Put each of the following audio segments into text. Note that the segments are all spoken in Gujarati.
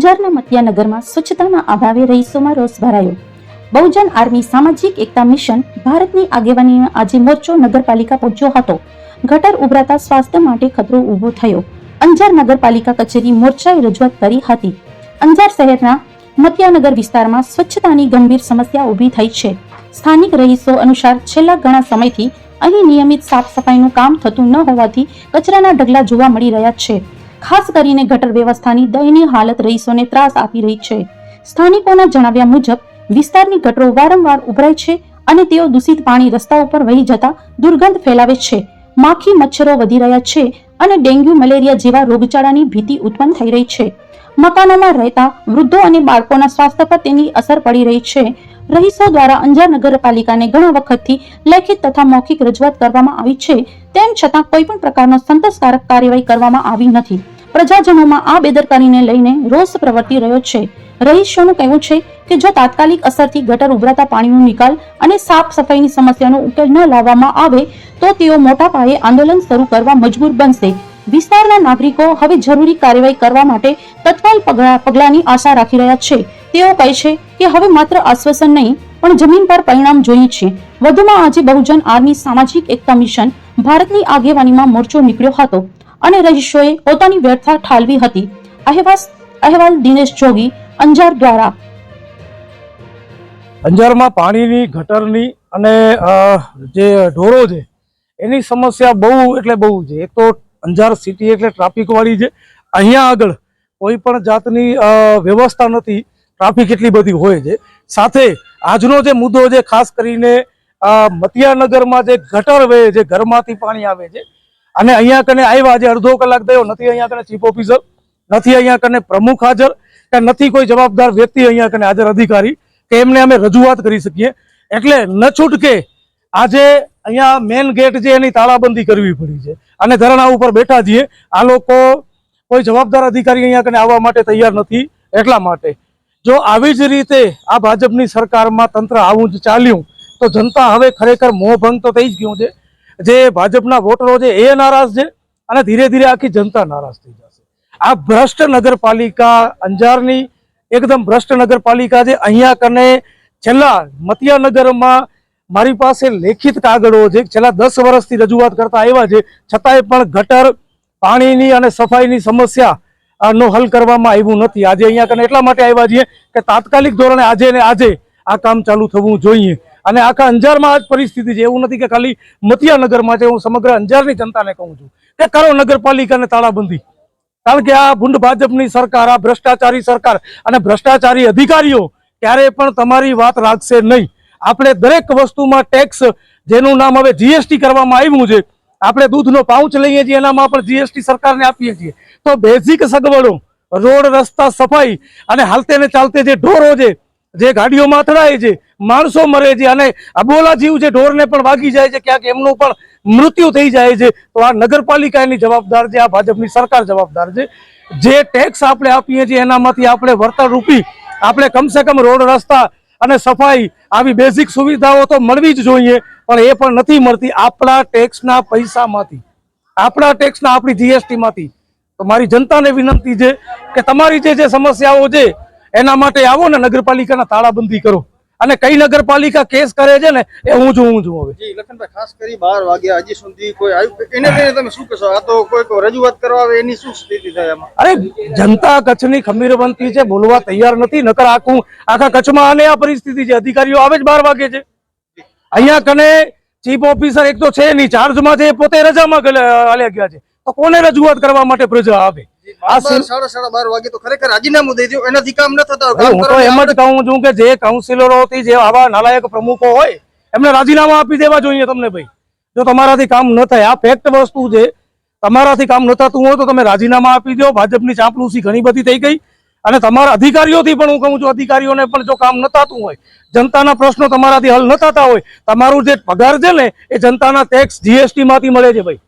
અંજારના મતિયાનગરમાં સ્વચ્છતાના અભાવે રહીશોમાં રોષ ભરાયો. બહુજન આર્મી સામાજિક એકતા મિશન ભારતની આગેવાનીમાં આજે મોરચો નગરપાલિકા પહોંચ્યો હતો. ગટર ઉભરાતા સ્વાસ્થ્ય માટે ખતરો ઊભો થયો. અંજાર નગરપાલિકા કચેરી મોરચાએ રજૂઆત કરી હતી. અંજાર શહેરના મતિયાનગર વિસ્તારમાં સ્વચ્છતાની ગંભીર સમસ્યા ઊભી થઈ છે. સ્થાનિક રહીશો અનુસાર છેલ્લા ઘણા સમયથી અહીં નિયમિત સાફ સફાઈનું કામ થતું ન હોવાથી કચરાના ઢગલા જોવા મળી રહ્યા છે. ખાસ કરીને ગટર વ્યવસ્થાની દયનીય હાલત રહીશોને ત્રાસ આપી રહી છે. સ્થાનિકોના જણાવ્યા મુજબ, વિસ્તારની ગટરો વારંવાર ઉભરાય છે અને તેઓ દૂષિત પાણી રસ્તા ઉપર વહી જતા દુર્ગંધ ફેલાવે છે. માખી મચ્છરો વધી રહ્યા છે અને ડેન્ગ્યુ, મલેરિયા જેવા રોગચાળાની ભીતિ ઉત્પન્ન થઈ રહી છે. મકાનોમાં રહેતા વૃદ્ધો અને બાળકોના સ્વાસ્થ્ય પર તેની અસર પડી રહી છે. રહીશો દ્વારા અંજાર નગરપાલિકાને ઘણા વખતથી લેખિત તથા મૌખિક રજૂઆત કરવામાં આવી છે. તેમ છતાં કોઈ પણ પ્રકારનો સંતોષકારક કાર્યવાહી કરવામાં આવી નથી. પ્રજાજનોમાં આ બેદરકારીને લઈને રોષ પ્રવર્તી રહ્યો છે. રહીશોનું કહેવું છે કે જો તાત્કાલિક અસરથી ગટર ઉભરાતા પાણીનો નિકાલ અને સાફ સફાઈની સમસ્યાનો ઉકેલ ન લાવવામાં આવે, તો તેઓ મોટા પાયે આંદોલન શરૂ કરવા મજબૂર બનશે. વિસ્તારના નાગરિકો હવે જરૂરી કાર્યવાહી કરવા માટે તત્કાલ પગલાની આશા રાખી રહ્યા છે. તેઓ કહે છે કે હવે માત્ર આશ્વાસન નહીં, પણ જમીન પર પરિણામ જોઈએ છે. વધુમાં આજે બહુજન આર્મી સામાજિક એકતા મિશન ભારતની આગેવાનીમાં મોરચો નીકળ્યો હતો અને રહીશોએ પોતાની વ્યર્થા ઠાલવી હતી. અહેવાસ અહેવાલ દિનેશ જોગી, અંજાર દ્વારા. અંજારમાં પાણીની, ગટરની અને જે ઢોરો છે, એની સમસ્યા બહુ એટલે બહુ છે. એક તો અંજાર સિટી એટલે ટ્રાફિકવાળી છે. અહીંયા આગળ કોઈ પણ જાતની વ્યવસ્થા નથી. ટ્રાફિક એટલી બધી હોય છે. સાથે આજનો જે મુદ્દો છે, ખાસ કરીને મતિયાનગરમાં જે ગટર વે જે ઘરમાંથી પાણી આવે છે, અને અહીંયા કને આવ્યા આજે અડધો કલાક થયો, નથી અહીંયા કને ચીફ ઓફિસર નથી અહીંયા કને પ્રમુખ હાજર, કે નથી કોઈ જવાબદાર વ્યક્તિ અહીંયા કને હાજર અધિકારી, કે એમને અમે રજૂઆત કરી શકીએ. એટલે ન છૂટકે આજે અહીંયા મેન ગેટ છે એની તાળાબંધી કરવી પડી છે. અને ધરણા ઉપર બેઠા છીએ. આ લોકો કોઈ જવાબદાર અધિકારી અહીંયા કને આવવા માટે તૈયાર નથી, એટલા માટે. જો આવી જ રીતે આ ભાજપની સરકારમાં તંત્ર આવું જ ચાલ્યું તો જનતા હવે ખરેખર મોહભંગ તો થઈ જ ગયું છે. જે ભાજપના વોટરો છે, એ નારાજ છે અને ધીરે ધીરે આખી જનતા નારાજ થઈ જશે. આ ભ્રષ્ટ નગરપાલિકા અંજારની એકદમ ભ્રષ્ટ નગરપાલિકા છે. અહીંયા કને છેલ્લા મતિયાનગરમાં મારી પાસે લેખિત કાગળો છે. છેલ્લા દસ વર્ષથી રજૂઆત કરતા આવ્યા છે. છતાંય પણ ગટર, પાણીની અને સફાઈની સમસ્યા નો હલ કરવામાં આવ્યું નથી. આજે અહીંયા કને એટલા માટે આવ્યા છીએ કે તાત્કાલિક ધોરણે આજે ને આજે આ કામ ચાલુ થવું જોઈએ. અને આખા અંજારમાં જ પરિસ્થિતિ છે. એવું નથી કે ખાલી મતિયાનગરમાં છે. હું સમગ્ર અંજારની જનતાને કહું છું કે કરો નગરપાલિકાને તાળાબંધી. કારણ કે આ ભૂંડ ભાજપની સરકાર, આ ભ્રષ્ટાચારી સરકાર અને ભ્રષ્ટાચારી અધિકારીઓ ક્યારેય પણ તમારી વાત રાખશે નહીં. આપણે દરેક વસ્તુમાં ટેક્સ જેનું નામ હવે જીએસટી કરવામાં આવ્યું છે. આપણે દૂધનો પાઉચ લઈએ છીએ, એનામાં પણ જીએસટી સરકારને આપીએ છીએ. તો બેઝિક સગવડો, રોડ રસ્તા સફાઈ અને હાલતે ને ચાલતે જે ઢોરો છે જે ગાડીઓમાં અથડાય છે, માણસો મરે છે અને અબોલા જીવ છે ઢોરને પણ વાગી જાય છે, ક્યાંક એમનું પણ મૃત્યુ થઈ જાય છે. તો આ નગરપાલિકાની જવાબદાર છે, આ ભાજપની સરકાર જવાબદાર છે. જે ટેક્સ આપણે આપીએ છીએ, એનામાંથી આપણે વળતર રૂપી આપણે કમસે કમ રોડ, રસ્તા અને સફાઈ આવી બેઝિક સુવિધાઓ તો મળવી જ જોઈએ, પણ એ પણ નથી મળતી આપણા ટેક્સના પૈસામાંથી. આપણા ટેક્સના આપણી જીએસટીમાંથી તો મારી જનતાને વિનંતી છે કે તમારી જે જે સમસ્યાઓ છે એના માટે આવો ને નગરપાલિકાના તાળાબંધી કરો. અને કઈ નગરપાલિકા કેસ કરે છે ને એ હું જોઉં હું જોઉં હવે. જી લખનભાઈ ખાસ કરી બાર વાગ્યા હજી સુધી કોઈ આવ્યું એને લઈને તમે શું કહેશો? આ તો કોઈ રજૂઆત કરવા આવે એની શું સ્થિતિ થાય આમાં? અરે જનતા કચ્છની ખમીર બનતી છે બોલવા તૈયાર નથી નકર આખું આખા કચ્છમાં આને આ પરિસ્થિતિ છે. અધિકારીઓ આવે જ બાર વાગે છે. અહીંયા કને ચીફ ઓફિસર એક તો છે નહીં ચાર્જમાં છે પોતે રજામાં હાલ્યા ગયા છે. તો કોને રજૂઆત કરવા માટે પ્રજા આવે? આ સાડા સાડા બાર વાગે તો ખરેખર રાજીનામું દઈ દો એનાથી કામ ન થતા હું તો એમ જ કહું છું કે જે કાઉન્સિલરોથી જે આવા નાલાયક પ્રમુખો હોય એમને રાજીનામા આપી દેવા જોઈએ તમને ભાઈ. જો તમારાથી કામ ન થાય આ ફેક્ટ વસ્તુ છે. તમારાથી કામ ન થતું હોય તો તમે રાજીનામા આપી દો ભાજપની ચાંપલુસી ઘણી બધી થઈ ગઈ. અને તમારા અધિકારીઓથી પણ હું કહું છું અધિકારીઓને પણ જો કામ ન થતું હોય જનતાના પ્રશ્નો તમારાથી હલ ન થતા હોય તમારું જે પગાર છે ને એ જનતાના ટેક્સ જીએસટી માંથી મળે છે ભાઈ.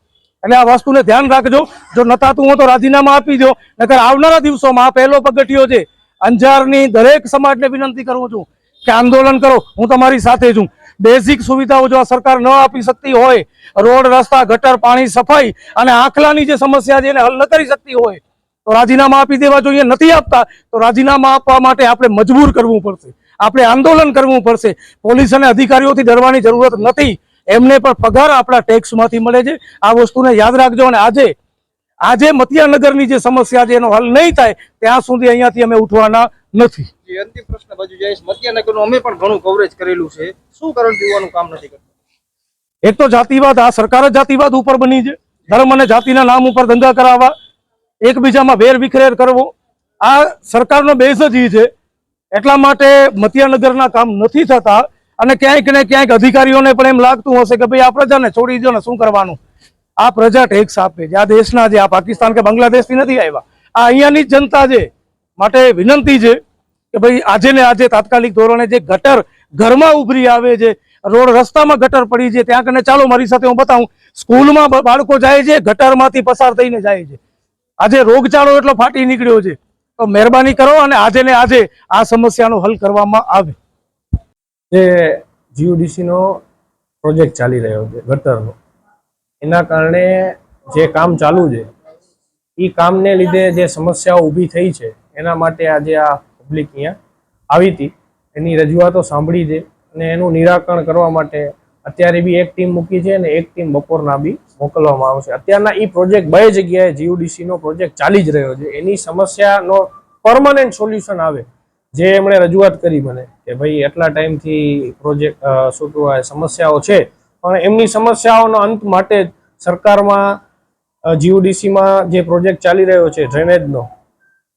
એટલે આ વસ્તુને ધ્યાન રાખજો. જો ન થતું હોય તો રાજીનામા આપી દો. નકર આવનારા દિવસોમાં આ પહેલો પગથિયો છે. અંજારની દરેક સમાજને વિનંતી કરું છું કે આંદોલન કરો. હું તમારી સાથે છું. બેઝિક સુવિધાઓ જો આ સરકાર ન આપી શકતી હોય, રોડ, રસ્તા, ગટર, પાણી, સફાઈ અને આખલાની જે સમસ્યા છે એને હલ ન કરી શકતી હોય, તો રાજીનામા આપી દેવા જોઈએ. નથી આપતા, તો રાજીનામા આપવા માટે આપણે મજબૂર કરવું પડશે. આપણે આંદોલન કરવું પડશે. પોલીસ અને અધિકારીઓથી ડરવાની જરૂરત નથી. એમને પણ પગાર આપણા ટેક્સમાંથી મળે છે. આ વસ્તુને યાદ રાખજો અને આજે આજે મતિયાનગરની જે સમસ્યા છે એનો હલ નહીં થાય ત્યાં સુધી અહીંયાથી અમે ઉઠવાના નથી. જે અંતિમ પ્રશ્ન બાજુ જઈશ મતિયાનગરનું અમે પણ ઘણું કવરેજ કરેલું છે. શું કારણ પીવાનું કામ નથી કરતું? એક તો જાતિવાદ આ સરકાર જ જાતિવાદ ઉપર બની છે. ધર્મ અને જાતિના નામ ઉપર દંગા કરાવવા એકબીજામાં વેર વિખરેર કરવો. આ સરકારનો બેઝ જ એ છે. એટલા માટે મતિયાનગરના કામ નથી થતા. અને ક્યાંક ને ક્યાંક અધિકારીઓને પણ એમ લાગતું હશે કે ભાઈ આ પ્રજાને છોડી દો ને શું કરવાનું? આ પ્રજા ટેક્સ આપે છે. આ દેશના જે, આ પાકિસ્તાન કે બાંગ્લાદેશથી નથી આવ્યા. આ અહીંયાની જનતા છે. માટે વિનંતી છે કે ભાઈ આજે ને આજે તાત્કાલિક ધોરણે જે ગટર ઘરમાં ઉભરી આવે છે, રોડ રસ્તામાં ગટર પડી છે, ત્યાં કને ચાલો મારી સાથે હું બતાવું. સ્કૂલમાં બાળકો જાય છે, ગટરમાંથી પસાર થઈને જાય છે. આજે રોગચાળો એટલો ફાટી નીકળ્યો છે. તો મહેરબાની કરો અને આજે ને આજે આ સમસ્યાનો હલ કરવામાં આવે. જે જીયુડીસીનો પ્રોજેક્ટ ચાલી રહ્યો છે ગટરનો એના કારણે જે કામ ચાલુ છે એ કામને લીધે જે સમસ્યાઓ ઊભી થઈ છે, એના માટે આજે આ પબ્લિક અહીંયા આવી હતી. એની રજૂઆતો સાંભળી છે અને એનું નિરાકરણ કરવા માટે અત્યારે બી એક ટીમ મૂકી છે અને એક ટીમ બપોરના બી મોકલવામાં આવશે. અત્યારના એ પ્રોજેક્ટ બે જગ્યાએ જીયુડીસીનો પ્રોજેક્ટ ચાલી જ રહ્યો છે. એની સમસ્યાનો પરમાનન્ટ સોલ્યુશન આવે. જે એમણે રજૂઆત કરી મને કે ભાઈ એટલા ટાઈમથી પ્રોજેક્ટ શું કહેવાય, સમસ્યાઓ છે. પણ એમની સમસ્યાઓનો અંત માટે જ સરકારમાં જીયુડીસીમાં જે પ્રોજેક્ટ ચાલી રહ્યો છે ડ્રેનેજનો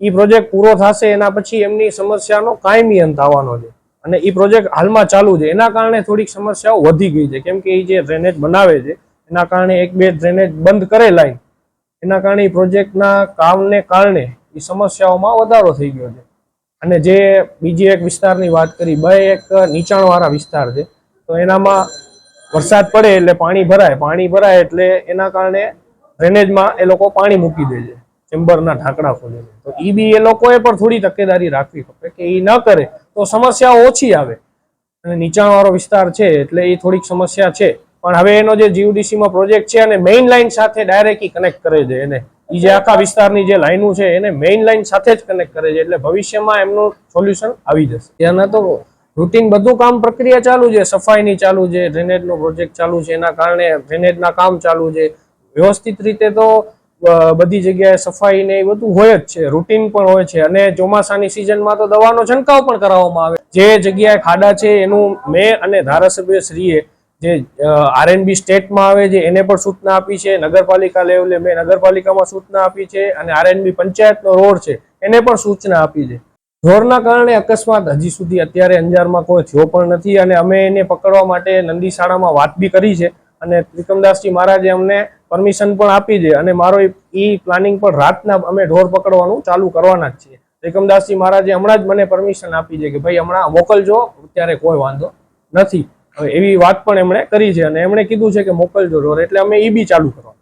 એ પ્રોજેક્ટ પૂરો થશે, એના પછી એમની સમસ્યાનો કાયમી અંત આવવાનો છે. અને એ પ્રોજેક્ટ હાલમાં ચાલુ છે. એના કારણે થોડીક સમસ્યાઓ વધી ગઈ છે. કેમ કે એ જે ડ્રેનેજ બનાવે છે, એના કારણે એક બે ડ્રેનેજ બંધ કરે લાઈન એના કારણે એ પ્રોજેક્ટના કામને કારણે એ સમસ્યાઓમાં વધારો થઈ ગયો છે. અને જે બીજી એક વિસ્તારની વાત કરી, બે એક નીચાણવાળા વિસ્તાર છે, તો એનામાં વરસાદ પડે એટલે પાણી ભરાય. પાણી ભરાય એટલે એના કારણે ડ્રેનેજમાં એ લોકો પાણી મૂકી દે છે, ચેમ્બરના ઢાંકણા ખોલીને. તો એ બી એ લોકોએ પણ થોડી તકેદારી રાખવી ખપે કે એ ન કરે તો સમસ્યાઓ ઓછી આવે. અને નીચાણવાળો વિસ્તાર છે એટલે એ થોડીક સમસ્યા છે. પણ હવે એનો જે જીયુડીસીમાં પ્રોજેક્ટ છે અને મેઇન લાઇન સાથે ડાયરેક્ટલી કનેક્ટ કરે છે એને. એ જે આખા વિસ્તારની જે લાઈનો છે, એને મેઇન લાઇન સાથે જ કનેક્ટ કરે છે, એટલે ભવિષ્યમાં એમનું સોલ્યુશન આવી જશે. ત્યાંના તો રૂટીન બધું કામ પ્રક્રિયા ચાલુ છે, સફાઈની ચાલુ છે ડ્રેનેજનો પ્રોજેક્ટ ચાલુ છે, એના કારણે ડ્રેનેજના કામ ચાલુ છે. વ્યવસ્થિત રીતે તો બધી જગ્યાએ સફાઈ ને એ બધું હોય જ છે રૂટીન પણ હોય છે, અને ચોમાસાની સિઝનમાં તો દવાનો છંટકાવ પણ કરાવવામાં આવે. જે જગ્યાએ ખાડા છે, એનું મેં અને ધારાસભ્ય શ્રીએ જે આરએનબી સ્ટેટમાં આવે છે, એને પણ સૂચના આપી છે. નગરપાલિકા લેવલે મેં નગરપાલિકામાં સૂચના આપી છે અને આરએનબી પંચાયતનો રોડ છે, એને પણ સૂચના આપી છે. ઢોરના કારણે અકસ્માત હજી સુધી અત્યારે અંજારમાં કોઈ થયો પણ નથી અને અમે એને પકડવા માટે નંદી શાળામાં વાત બી કરી છે અને ત્રિકમદાસજી મહારાજે અમને પરમિશન પણ આપી છે અને મારો એ પ્લાનિંગ પણ રાતના અમે ઢોર પકડવાનું ચાલુ કરવાના જ છીએ. ત્રિકમદાસજી મહારાજે હમણાં જ મને પરમિશન આપી છે કે ભાઈ હમણાં મોકલજો અત્યારે કોઈ વાંધો નથી. એવી વાત પણ એમણે કરી છે અને એમણે કીધું છે કે મોકલજો ઢોર એટલે અમે ઈ બી ચાલુ કરવા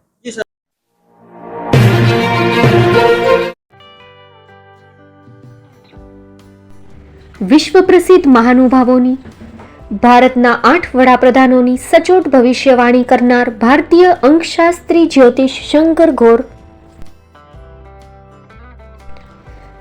વિશ્વ પ્રસિદ્ધ મહાનુભાવોની, ભારતના આઠ વડાપ્રધાનોની સચોટ ભવિષ્યવાણી કરનાર ભારતીય અંકશાસ્ત્રી જ્યોતિષ શંકર ઘોર